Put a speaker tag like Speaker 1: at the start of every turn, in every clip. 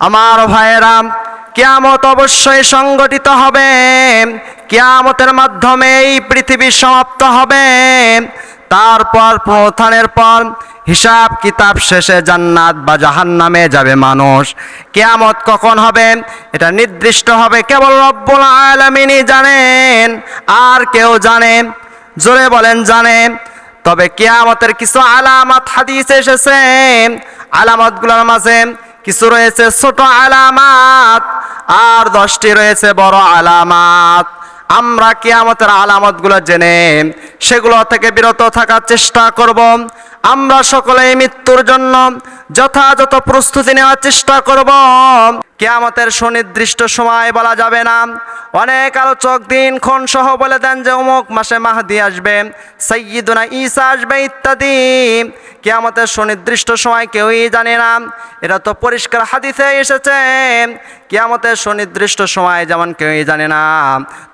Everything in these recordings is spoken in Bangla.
Speaker 1: আমার ভাইয়েরাম কেয়ামত অবশ্যই সংগঠিত হবে। কেয়ামতের মাধ্যমে এই পৃথিবী সমাপ্ত হবে। তারপর প্রথানের পর হিসাব কিতাব শেষে জান্নাত বা জাহান্নামে যাবে মানুষ। কেয়ামত কখন হবে? এটা নির্দিষ্ট হবে। কেবল রব্বুল আলামিনই জানেন, আর কেউ জানে, জোরে বলেন জানে। তবে কেয়ামতের কিছু আলামত হাদিসে এসেছে। আলামতগুলোর মাঝে কিছু রয়েছে ছোট আলামাত আর দশটি রয়েছে বড় আলামাত। আমরা কেয়ামতের আলামতগুলো জেনে সেগুলো থেকে বিরত থাকার চেষ্টা করব। আমরা সকলেই মৃত্যুর জন্য যথাযথ প্রস্তুতি নেওয়ার চেষ্টা করব। কেয়ামতের সুনির্দিষ্ট সময় বলা যাবে না। অনেক আলোচক দিন খন সহ বলে দেন যে অমুক মাসে মাহদি আসবে সৈয়দুনা ঈসা আসবে ইত্যাদি। কেয়ামতের সুনির্দিষ্ট সময় কেউই জানে না। এটা তো পরিষ্কার হাদিসে এসেছে কিয়ামতের সুনির্দিষ্ট সময় যেমন কেউই জানে না,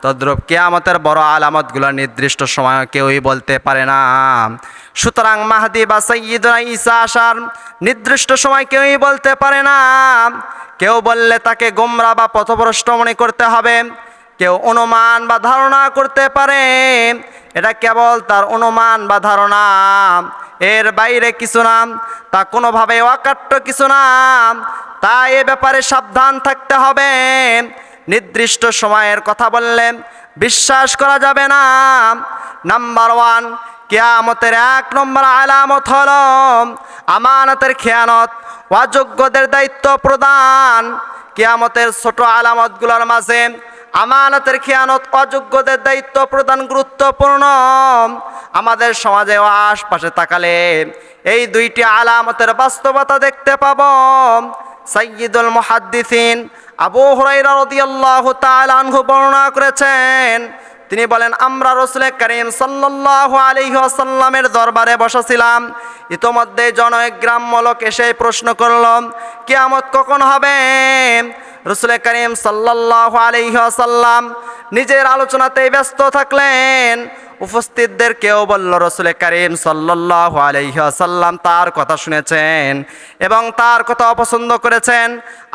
Speaker 1: তদ্রূপ কেয়ামতের বড় আলামতগুলো নির্দিষ্ট সময় কেউই বলতে পারে না। সুতরাং মাহাদি বা সৈয়দুনা ঈসা আসার নির্দিষ্ট সময় কেউই বলতে পারে না। কেউ বললে তাকে গোমরা বা পথভ্রষ্ট মনে করতে হবে। কেউ অনুমান বা ধারণা করতে পারে। এটা কেবল তার অনুমান বা ধারণা। এর বাইরে কিছু না, তা কোনোভাবে অকাট্য কিছু না। তা এ ব্যাপারে সাবধান থাকতে হবে। নির্দিষ্ট সময়ের কথা বললে বিশ্বাস করা যাবে না। নাম্বার ওয়ান, কেয়ামতের এক নম্বর আলামত হল আমানতের খেয়ানত, অযোগ্যদের দায়িত্ব প্রদান। কেয়ামতের ছোট আলামতগুলোর মাঝে আমানতের খেয়ানত অযোগ্যদের দায়িত্ব প্রদান গুরুত্বপূর্ণ। আমাদের সমাজে ও আশপাশে তাকালে এই দুইটি আলামতের বাস্তবতা দেখতে পাব। সাইয়্যিদুল মুহাদ্দিসিন আবু হুরাইরা রাদিয়াল্লাহু তাআলা আনহু বর্ণনা করেছেন, তিনি বলেন, আমরা রসুল করিম সাল্লাল্লাহু আলাইহি ওয়াসাল্লামের দরবারে বসেছিলাম। ইতোমধ্যে জনক গ্রাম্য লোক এসে প্রশ্ন করল, কিয়ামত কখন হবে? রসুল করিম সাল্লাল্লাহু আলাইহি ওয়াসাল্লাম নিজের আলোচনাতেই ব্যস্ত থাকলেন। উপস্থিতদের কেউ বলল রসুল করিম সাল্লাল্লাহু আলাইহি ওয়াসাল্লাম তার কথা শুনেছেন এবং তার কথা অপছন্দ করেছেন।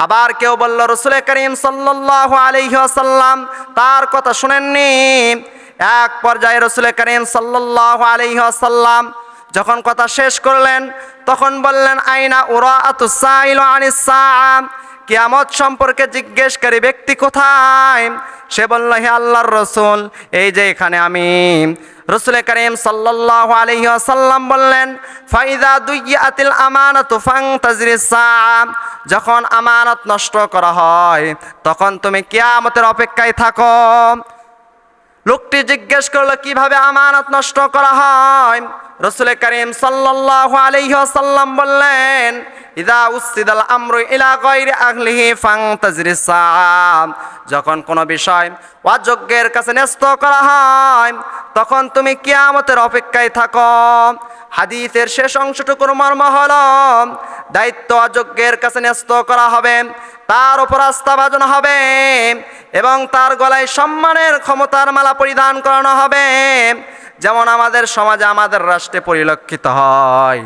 Speaker 1: আবার কেউ বলল রসুল করিম সাল্লাল্লাহু আলাইহি ওয়াসাল্লাম তার কথা শুনেননি। এক পর্যায়ে রসুল করিম সাল্লাল্লাহু আলাইহি ওয়াসাল্লাম যখন কথা শেষ করলেন, তখন বললেন, আইনা আতুসাইল আনিস কিয়ামত সম্পর্কে জিজ্ঞেসকারী ব্যক্তি কোথায়? সে বলল, হে আল্লাহর রসুল, এই যে এখানে আমি। রসুল করিম সাল্লাল্লাহু আলাইহি ওয়াসাল্লাম বললেন, ফাইদা দুইয়াতিল আমানাতু ফাংতাজিরিস সাআ। যখন আমানত নষ্ট করা হয়, তখন তুমি কিয়ামতের অপেক্ষায় থাকো। লোকটি জিজ্ঞেস করল, কীভাবে আমানত নষ্ট করা হয়? রসুল করিম সাল্লাল্লাহু আলাইহি ওয়াসাল্লাম বললেন, ইদা উসিদাল আমরু ইলা গায়রি আহলিহি ফাংতাজিরিস সাআ যখন কোনো বিষয় অযোগ্যের কাছে ন্যস্ত করা হয়, তখন তুমি কিয়ামতের অপেক্ষায় থাকো। হাদিসের শেষ অংশটুকুর মর্ম হল, দায়িত্ব অযোগ্যের কাছে ন্যস্ত করা হবে, তার উপর আস্থা বাজানো হবে এবং তার গলায় সম্মানের ক্ষমতার মালা পরিধান করানো হবে। যেমন আমাদের সমাজে আমাদের রাষ্ট্রে পরিলক্ষিত হয়।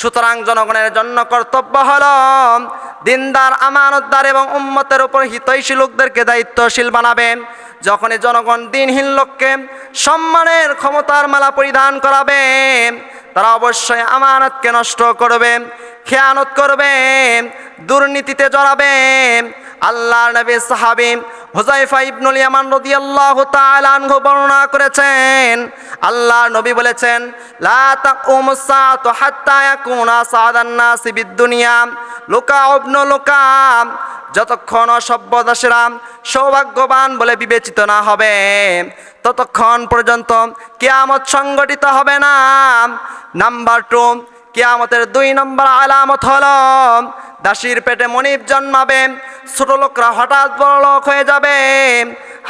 Speaker 1: সুতরাং জনগণের জন্য কর্তব্য হল দিনদার, আমানতদার এবং উম্মতের উপর হিতৈষী লোকদেরকে দায়িত্বশীল বানাবেন। যখনই জনগণ দিনহীন লোককে সম্মানের ক্ষমতার মালা পরিধান করাবে তারা অবশ্যই আমানতকে নষ্ট করবে খেয়ানত করবে দুর্নীতিতে জড়াবে আল্লাহ নবী সাহাবি হুজাইফা ইবনুল ইয়ামান রাদিয়াল্লাহু তাআলা আনহু বর্ণনা করেছেন। আল্লাহ নবী বলেছেন, লা তাকুমুস সাআতু হাত্তা ইয়াকুনা সাদান নাসি বিদ-দুনিয়া। লুকা ইবনু লুকা, যতক্ষণ অসভ্য দাসেরা সৌভাগ্যবান বলে বিবেচিত না হবে, ততক্ষণ পর্যন্ত কিয়ামত সংগঠিত হবে না। নাম্বার টু, কিয়ামতের দুই নম্বর আলামত হল, দাসীর পেটে মনিব জন্মাবে ছোট লোকরা হঠাৎ বড় লোক হয়ে যাবে।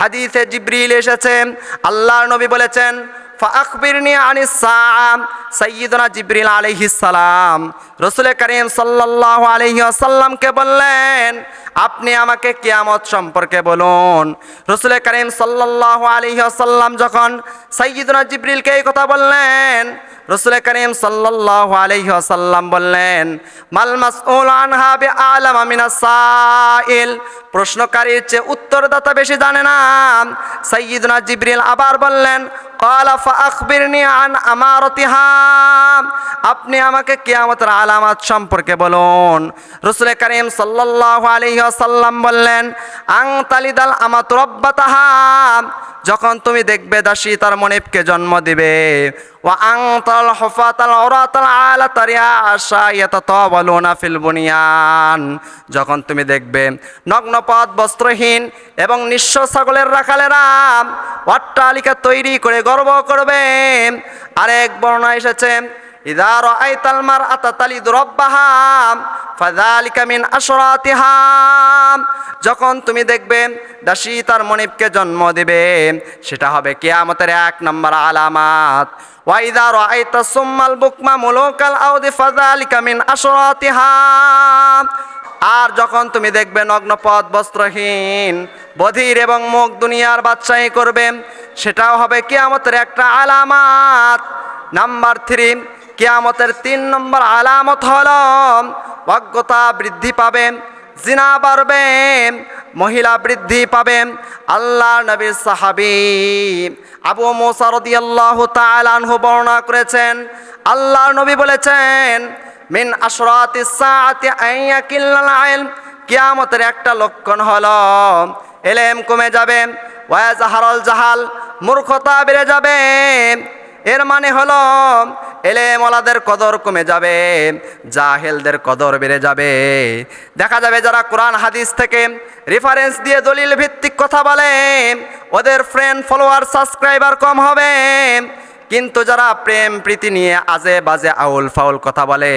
Speaker 1: হাদিসে জিব্রিল এসেছেন আল্লাহর নবী বলেছেন ফাকবিরনি করিম বললেন, আপনি আমাকে কিয়ামত সম্পর্কে বলুন। রাসূল করিম সাল্লাল্লাহু আলাইহি ওয়াসাল্লাম যখন সাইয়্যিদুনা জিবরিলকে এই কথা বললেন রসুল করিম সাল্লাল্লাহু আলাইহি ওয়াসাল্লাম বললেন, মাল মাসউল আনহা বি আলামা প্রশ্নকারীর চেয়ে উত্তরদাতা বেশি জানে না। সাইয়্যিদুনা জিবরিল আবার বললেন আপনি আমাকে কেয়ামতের আলামত সম্পর্কে বলুন। রসুল করিম সাল্লাহ আলহ্লাম বললেন আং তালিদাল আমাত যখন তুমি দেখবে দাসী তার মনিবকে জন্ম দিবে। ওয়া আং তাল হফাতাল ওরাতাল আলা তারিয়া আশা ইয়াতাতাওয়ালুনা ফিল বুনিয়ান। যখন তুমি দেখবে নগ্নপদ বস্ত্রহীন এবং নিঃস্ব ছাগলের রাখালেরা অট্টালিকা তৈরি করে গর্ব করবে। আরেক বর্ণনা এসেছে ইদা রাআইতাল মারআতা তালিদু রাব্বাহা, ফাযালিকা মিন আশরাতিহা যখন তুমি দেখবে দাসী তার মনিবকে জন্ম দিবে, সেটা হবে কেয়ামতের এক নম্বর আলামাত। ওয়াইদা রাআইতা সুম্মাল বুকমা মুলুকাল আউদি, ফাযালিকা মিন আশরাতিহা আর যখন তুমি দেখবে নগ্নপদ বস্ত্রহীন, বধির এবং মুখ দুনিয়ার বাদশাহী করবে, সেটাও হবে কেয়ামতের একটা আলামাত। নাম্বার থ্রি কিয়ামতের তিন নম্বর আলামত হল অজ্ঞতা বৃদ্ধি পাবে, জিনা বাড়বে, মহিলা বৃদ্ধি পাবে আল্লাহ নবীর সাহাবি আবু মোসা রদিয়াল্লাহু তাআলাহু বর্ণনা করেছেন। আল্লাহ নবী বলেছেন, মিন আশরাতি কিয়ামতের একটা লক্ষণ হলো, এলেম কমে যাবে, ওয়াজাহারল জাহাল মূর্খতা বেড়ে যাবে। এর মানে হলো এলেমওয়ালাদের কদর কমে যাবে, জাহেলদের কদর বেড়ে যাবে। দেখা যাবে যারা কোরআন, হাদিস থেকে রেফারেন্স দিয়ে দলিল ভিত্তিক কথা বলে, ওদের ফ্রেন্ড ফলোয়ার সাবস্ক্রাইবার কম হবে। কিন্তু যারা প্রেম, প্রীতি নিয়ে আজে বাজে আউল ফাউল কথা বলে,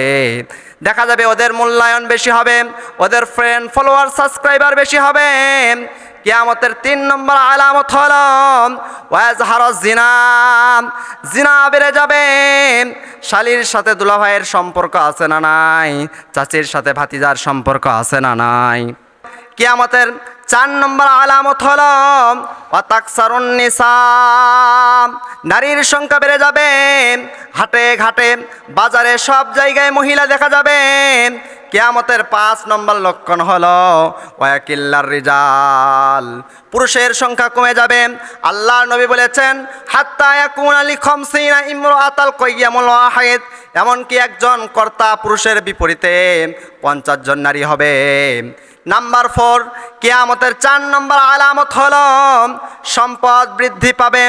Speaker 1: দেখা যাবে ওদের মূল্যায়ন বেশি হবে, ওদের ফ্রেন্ড ফলোয়ার সাবস্ক্রাইবার বেশি হবে। কিয়ামতের তিন নম্বর আলামত হল, ওয়াজহার জিনা জিনা বেড়ে যাবে, শালির সাথে দুলাভাইয়ের সম্পর্ক আছে না নাই, চাচির সাথে ভাতিজার সম্পর্ক আছে না নাই। কেয়ামতের চার নম্বর আলামত হল অতাকসারুন নিসা, নারীর সংখ্যা বেড়ে যাবে, হাটে ঘাটে, বাজারে সব জায়গায় মহিলা দেখা যাবে কেয়ামতের পাঁচ নম্বর লক্ষণ হল, ওয়াকিল্লার রিজাল। পুরুষের সংখ্যা কমে যাবে। আল্লাহ নবী বলেছেন, হাত্তা ইয়াকুন আলী খমসিনা ইমরাতাল কয়্যামুল ওয়াহিদ এমনকি একজন কর্তা পুরুষের বিপরীতে পঞ্চাশ জন নারী হবে। নাম্বার ফোর কেয়ামতের চার নম্বর আলামত হল, সম্পদ বৃদ্ধি পাবে।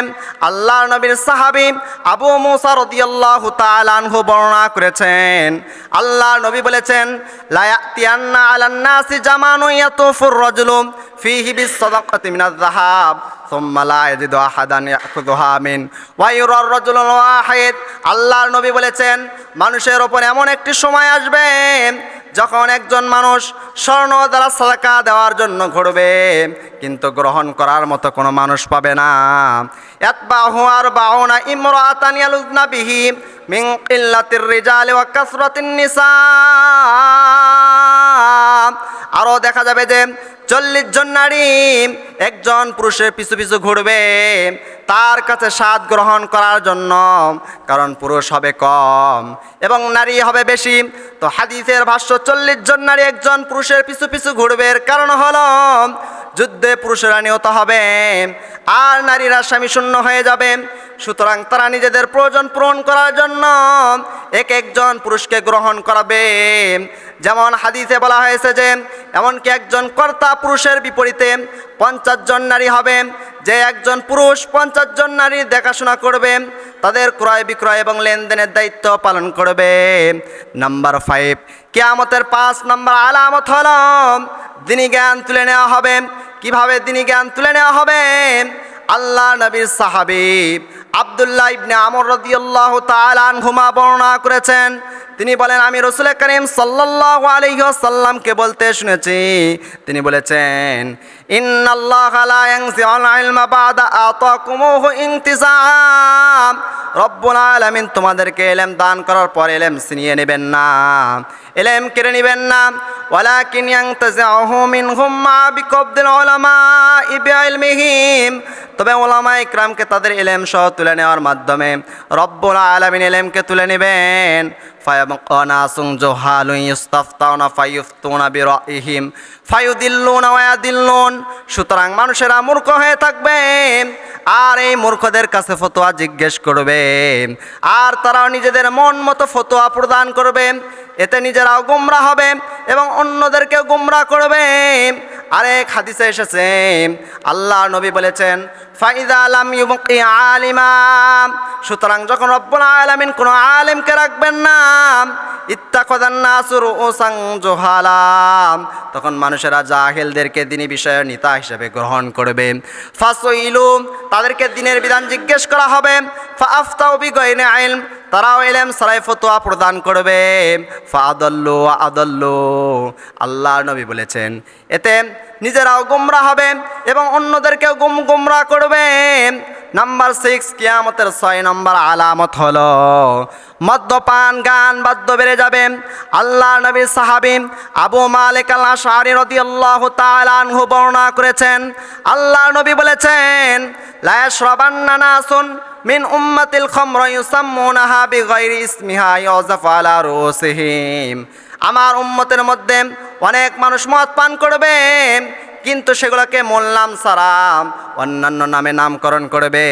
Speaker 1: আল্লাহ নবীর সাহাবি আবু মুসা রদিয়াল্লাহু তাআলাহু বর্ণনা করেছেন। আল্লাহ নবী বলেছেন লায়াতিয়ান্না আলান নাসি জামানু ইয়াতুফুর রাজুলু ফিহি বিসসাদাকাতি মিনাজ যাহাব আল্লাহর নবী বলেছেন, মানুষের ওপর এমন একটি সময় আসবে যখন একজন মানুষ স্বর্ণ দ্বারা সালাকা দেওয়ার জন্য ঘুরবে, কিন্তু গ্রহণ করার মতো কোনো মানুষ পাবে না। এত বাহু আর বাহু না ইমরাতানিয়ালুজনা বিহীম মিং ইল্লাতির আরও দেখা যাবে যে চল্লিশ জন নারী, একজন পুরুষের পিছু পিছু ঘুরবে, তার কাছে স্বাদ গ্রহণ করার জন্য, কারণ পুরুষ হবে কম এবং নারী হবে বেশি। তো হাদিসের ভাষ্য, চল্লিশ জন নারী, একজন পুরুষের পিছু পিছু ঘুরবে, এর কারণ হলো, যুদ্ধে পুরুষেরা নিহত হবে, আর নারীরা স্বামী শূন্য হয়ে যাবে। সুতরাং তারা নিজেদের প্রয়োজন পূরণ করার জন্য এক একজন পুরুষকে গ্রহণ করাবে। যেমন হাদিসে বলা হয়েছে যে, এমনকি একজন কর্তা পুরুষের বিপরীতে পঞ্চাশ জন নারী হবে। যে একজন পুরুষ পঞ্চাশ জন নারীর দেখাশোনা করবে, তাদের ক্রয় বিক্রয় এবং লেনদেনের দায়িত্ব পালন করবে। নাম্বার ফাইভ কেয়ামতের পাঁচ নাম্বার আলামত হল, দিনী জ্ঞান তুলে নেওয়া হবে। কীভাবে দিনী জ্ঞান তুলে নেওয়া হবে? আল্লাহ নবীর সাহাবি আবদুল্লাহ ইবনে আমর রদিয়াল্লাহু তাআলা আনহুমা বর্ণনা করেছেন তিনি বলেন, আমি রসুল করিম সাল্লাল্লাহু আলাইহি ওয়াসাল্লামকে বলতে শুনেছি। তিনি বলেছেন রব্বুল আলামিন তোমাদেরকে এলেম দান করার পর এলেম ছিনিয়ে নেবেন না, এলেম কেড়ে নেবেন না। ওয়ালাকিন ইয়ানতাজিউহু মিনহুম মা বিকবদিল উলামা বিইলমিহিম তবে ওলামা ইকরামকে তাদের এলেম সহ তুলে নেওয়ার মাধ্যমে রব্বুল আলমিন এলেমকে তুলে নেবেন। ফায়াবকানাসুং জোহালুন ইস্তাফতাউনা ফায়ুফতুনা বিরাইহিম ফায়ুদিল্লুনা ওয়ায়াদিল্লুন সুতরাং মানুষেরা মূর্খ হয়ে থাকবে, আর এই মূর্খদের কাছে ফতোয়া জিজ্ঞেস করবে, আর তারা নিজেদের মন মতো ফতোয়া প্রদান করবে। এতে নিজেরাও গুমরা হবে এবং অন্যদেরকেও গুমরা করবে। আরেক হাদিসে এসেছে আল্লাহ নবী বলেছেন, ফাইদা আলাম ইউবকি আলিমা। সুতরাং যখন রব্বুল আলামিন কোনো আলেমকে রাখবেন না ইত্তাকদান নাসুর ওসাং জোহালাম তখন মানুষেরা জাহেলদেরকে দিনী বিষয়ে নেতা হিসেবে গ্রহণ করবে। ফাসইলু, তাদেরকে দিনের বিধান জিজ্ঞেস করা হবে। ফাফতাও বিগয়নে আইন তারাও এলেম সারাই ফতোয়া প্রদান করবে। ফাদল্লু আদল্লু। আল্লাহ নবী বলেছেন। এতে নিজেরাও গুমরা হবে এবং অন্যদেরকেও গুম গুমরা করবে নাম্বার সিক্স কিয়ামতের ছয় নম্বর আলামত হলো, মদ্যপান গান বাদ্য বেড়ে যাবে। আল্লাহ নবী সাহাবি আবু মালিক আল আশারি রাদিয়াল্লাহু তাআলা আনহু বর্ণনা করেছেন। আল্লাহ নবী বলেছেন, লা ইয়াশরাবান্না নাসুন মিন উম্মাতিল খামরা ইউসাম্মুনাহা বিগাইরি ইসমিহা ইউযাফু আলা রুসিহিম আমার উম্মতের মধ্যে অনেক মানুষ মদ পান করবে, কিন্তু সেগুলোকে মোল্লাম সারাম, অন্যান্য নামে নামকরণ করবে।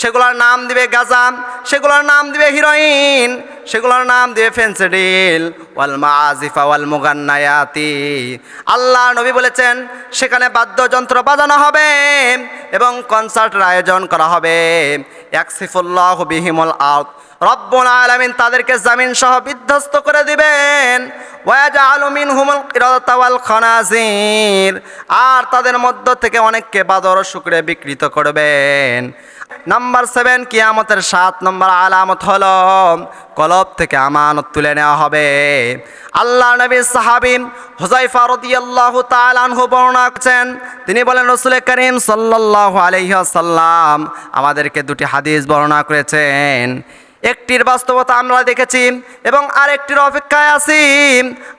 Speaker 1: সেগুলোর নাম দিবে গাজা সেগুলোর নাম দিবে হিরোইন, সেগুলোর নাম দিবে ফেন্সিডিল ওয়াল মাজিফা ওয়াল মুগান্নায়াতি। আল্লাহ নবী বলেছেন, সেখানে বাদ্যযন্ত্র বাজানো হবে এবং কনসার্টের আয়োজন করা হবে। একসিফুল্লাহ বিহিমুল আউট রব্বুল আলামিন তাদেরকে জামিন সহ বিধ্বস্ত করে দিবেন। ওয়াজআলু মিনহুমুল কিরাতা ওয়াল খানাজির। আর তাদের মধ্য থেকে অনেককে বাদর শুকরে বিকৃত করবেন। নাম্বার সেভেন, কিয়ামতের সাত নম্বর আলামত হলো কলব থেকে আমানত তুলে নেওয়া হবে। আল্লাহ নবী সাহাবিম হুজাইফা রাদিয়াল্লাহু তাআলা আনহু বর্ণনা করেছেন। তিনি বলেন, রসুল করিম সাল্লাল্লাহু আলাইহি ওয়াসাল্লাম আমাদেরকে দুটি হাদিস বর্ণনা করেছেন। একটির বাস্তবতা আমরা দেখেছি এবং আরেকটির অপেক্ষায় আছি।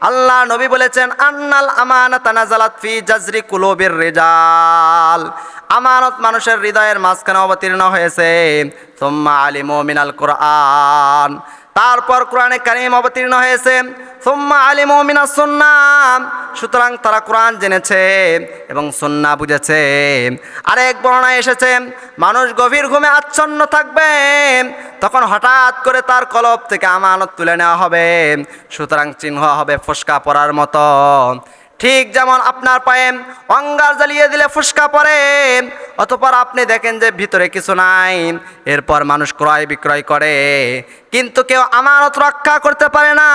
Speaker 1: আল্লাহ নবী বলেছেন, আন্নাল আমানাত নাজালাত ফি জাজরি কুলুবির রিজাল। আমানত মানুষের হৃদয়ের মাঝখানে অবতীর্ণ হয়েছে। সোম্মা আলিমু মিনাল কোরআন। তারপর কোরআনে কারিম অবতীর্ণ হয়েছে, সোম্মা আলী মোমিনা সন্না সুতরাং তারা কোরআন জেনেছে এবং সন্না বুঝেছে। আরেক বর্ণায় এসেছে, মানুষ গভীর ঘুমে আচ্ছন্ন থাকবে, তখন হঠাৎ করে তার কলব থেকে আমানত তুলে নেওয়া হবে, সুতরাং চিহ্ন হবে ফসকা পড়ার মতো। ঠিক যেমন আপনার পায়ে অঙ্গার জ্বালিয়ে দিলে ফুসকা পড়ে, অতপর আপনি দেখেন যে ভিতরে কিছু নাই। এরপর মানুষ ক্রয় বিক্রয় করে। কিন্তু কেউ আমানত রক্ষা করতে পারে না।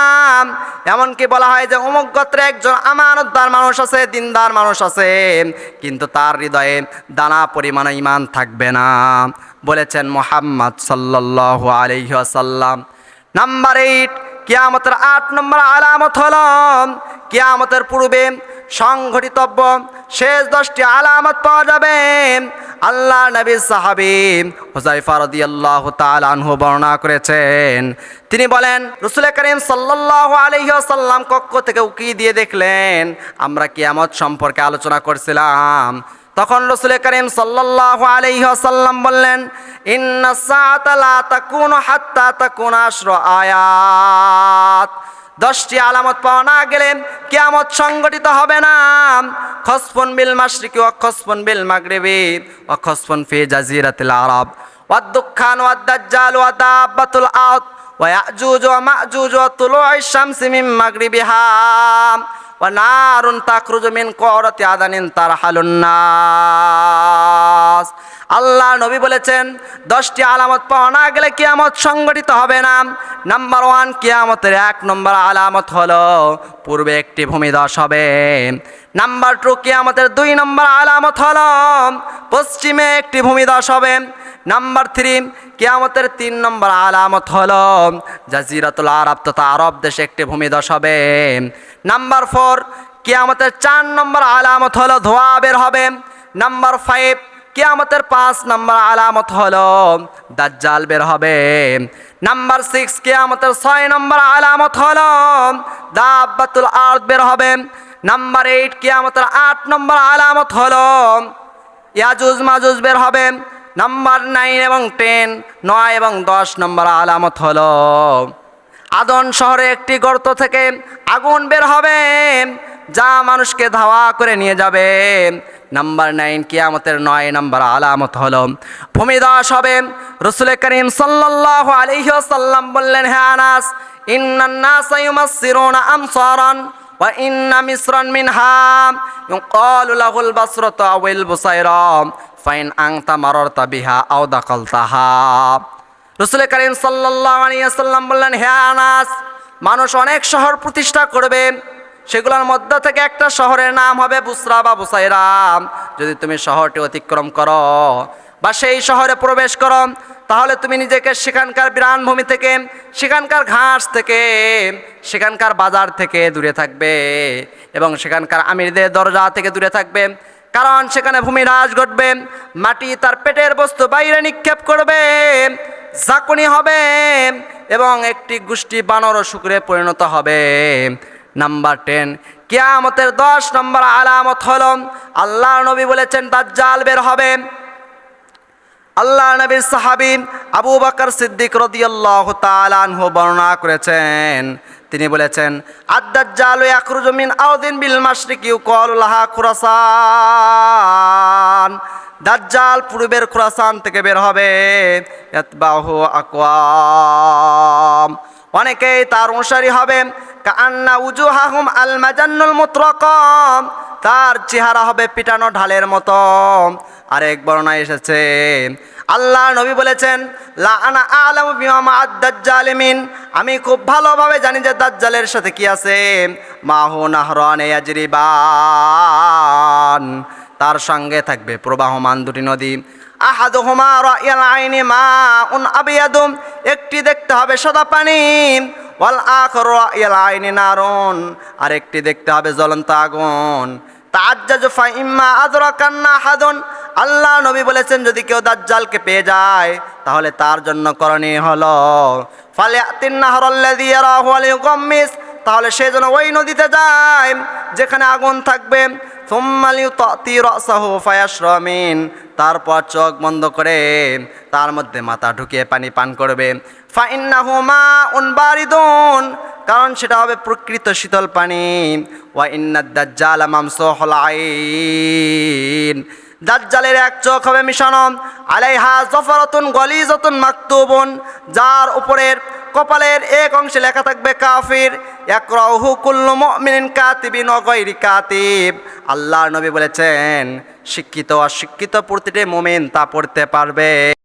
Speaker 1: এমনকি বলা হয় যে অমুক গোত্রে একজন আমানতদার মানুষ আছে, দিনদার মানুষ আছে। কিন্তু তার হৃদয়ে দানা পরিমাণে ইমান থাকবে না। বলেছেন মোহাম্মদ সাল্লাল্লাহু আলাইহি ওয়াসাল্লাম। নাম্বার এইট কিয়ামতের আট নম্বর আলামত হল কিয়ামতের পূর্বে সংঘটিতব্য শেষ দশটি আলামত পাওয়া যাবে। আল্লাহ নবী সাহাবি হুজাইফা তাআলা আনহু বর্ণনা করেছেন। তিনি বলেন, রসুল করিম সাল্লাল্লাহু আলাইহি ওয়াসাল্লাম কক্ষ থেকে উকি দিয়ে দেখলেন, আমরা কিয়ামত সম্পর্কে আলোচনা করছিলাম। তখন রসুল করিম সাল্লাল্লাহু আলাইহি ওয়াসাল্লাম বললেন, ইন্না সাআতা লা তাকুনু হাত্তা তাকুনা আশ্র আয়াত। দশটি আলামত পাওয়া না গেলে কেয়ামত সংগঠিত হবে না। খসফন বিল মাসরিকি ও খসফন বিল মাগরিবি ও খসফন ফি জাজিরাতিল আরব। ওয়াদ-দুখান ওয়াদ-দাজ্জাল ওয়া দাব্বাতুল আউত ওয়া ইয়াজুজ ওয়া মা'জুজ ওয়া তুলু'আশ শামসি মিন মাগরিবিহা। ওয়া নারুন মিন কওরাতি আদানিন তারহালুন নাস। আল্লাহ নবী বলেছেন, দশটি আলামত পাওয়া না গেলে কিয়ামত সংগঠিত হবে না। নাম্বার ওয়ান কিয়ামতের এক নম্বর আলামত হলো, পূর্বে একটি ভূমিধস হবে। নাম্বার টু কিয়ামতের দুই নম্বর আলামত হলো? পশ্চিমে একটি ভূমিধস হবে। নাম্বার থ্রি কিয়ামতের তিন নম্বর আলামত হলো? জাজিরাতুল আরব তথা আরব দেশে একটি ভূমিধস হবে। নাম্বার ফোর কিয়ামতের চার নম্বর আলামত হলো? ধোয়া বের হবে। নাম্বার ফাইভ কিয়ামতের পাঁচ নম্বর আলামত হলো? দাজ্জাল বের হবে। নাম্বার সিক্স কিয়ামতের ছয় নম্বর আলামত হলো? দাব্বাতুল আর্থ বের হবে। নাম্বার এইট কিয়ামতের আট নম্বর আলামত হলো, ইয়াজুজ মাজুজ বের হবে। নাম্বার নাইন এবং টেন, নয় এবং দশ নম্বর আলামত হল। আদন শহরে একটি গর্ত থেকে আগুন বের হবে, যা মানুষকে ধাওয়া করে নিয়ে যাবে। নাম্বার নাইন কিয়ামতের নয় নাম্বার আলামত হলো, ভূমিদাস হবে। রসুল করিম সাল্লাহ আলহিহাল্লাম বললেন হ্যাঁ আনাস ইন্নান্নাস আমসারান। وإن مصرا منها يقال له البصرة أو البصيرة فإن أنت مررت بها أو دخلتها রসুল করিম সাল্লাহ আলিয়াল্লাম বললেন হে আনাস মানুষ অনেক শহর প্রতিষ্ঠা করবে সেগুলোর মধ্য থেকে একটা শহরের নাম হবে বুসরা বা বুসাইরা যদি তুমি শহরটি অতিক্রম করো বা সেই শহরে প্রবেশ করো, তাহলে তুমি নিজেকে সেখানকার বিরানভূমি থেকে, সেখানকার ঘাস থেকে, সেখানকার বাজার থেকে দূরে থাকবে এবং সেখানকার আমিরদের দরজা থেকে দূরে থাকবে। কারণ সেখানে ভূমিরাজ ঘটবে, মাটি তার পেটের বস্তু বাইরে নিক্ষেপ করবে, ঝাঁকুনি হবে এবং একটি গোষ্ঠী বানর শুক্রে পরিণত হবে। নাম্বার টেন, কিয়ামতের দশ নম্বর আলামত হল আল্লাহ নবী বলেছেন, দাজ্জাল বের হবে। আল্লাহ নবীর সাহাবি আবু বকর সিদ্দিক রদিয়াল্লাহ তালানহু বর্ণনা করেছেন। তিনি বলেছেন আদাজ্জাল ইয়াখরুজু মিন আউদিন বিল মাশরিকি ইউকালু লাহা খুরাসান। দাজ্জাল পূর্বের খুরাসান থেকে বের হবে। ইয়াতবাহু আকওয়াম। অনেকেই তার অনুসারী হবে। কান্না উজুহাহুম আল মাজান্নুল মুতরাকাম। তার চেহারা হবে পিটানো ঢালের মতো। আরেক বর্ণনা এসেছে, আল্লাহ নবী বলেছেন লা আনা আলামু বিমা আদ-দাজ্জালিমিন আমি খুব ভালোভাবে জানি যে দাজ্জালের সাথে কি আছে। মাহু নাহরানে ইয়াজরিবান। তার সঙ্গে থাকবে প্রবাহমান দুটি নদী। আহাদুহুমা রায়াল আইনি মা উন আবিয়াদুম। একটি দেখতে হবে সাদা পানি। ওয়াল আখর ইয়াল আইনি নারুন, আরেকটি দেখতে হবে জ্বলন্ত আগুন। তাজ্জাজু ফা ইম্মা আদরাকান্না হাদুন আল্লাহ নবী বলেছেন, যদি কেউ দাজ্জালকে পেয়ে যায়, তাহলে তার জন্য করণীয় হলো, ফালিয়াতিন নাহরাল্লাযী ইয়ারাহু আলাইহি তাহলে সে যেন ওই নদীতে যায়, যেখানে আগুন থাকবে। তারপর চোখ বন্ধ করে তার মধ্যে মাথা ঢুকিয়ে পানি পান করবে। কারণ সেটা হবে প্রকৃত শীতল পানি। ওয়া ইন্নাদ দাজ্জাল মামসুহুল আইন। দাজ্জালের এক চোখ হবে মিশানো আলাইহা জফরাতুন গলিজতুন মাকতুবুন, যার উপরের কপালের এক অংশে লেখা থাকবে কাফির একরাহু কুল্লু মুমিনিন কাতিবিন গায়রি কাতিব। আল্লাহর নবী বলেছেন, শিক্ষিত অশিক্ষিত প্রতিটি মুমিন তা পড়তে পারবে।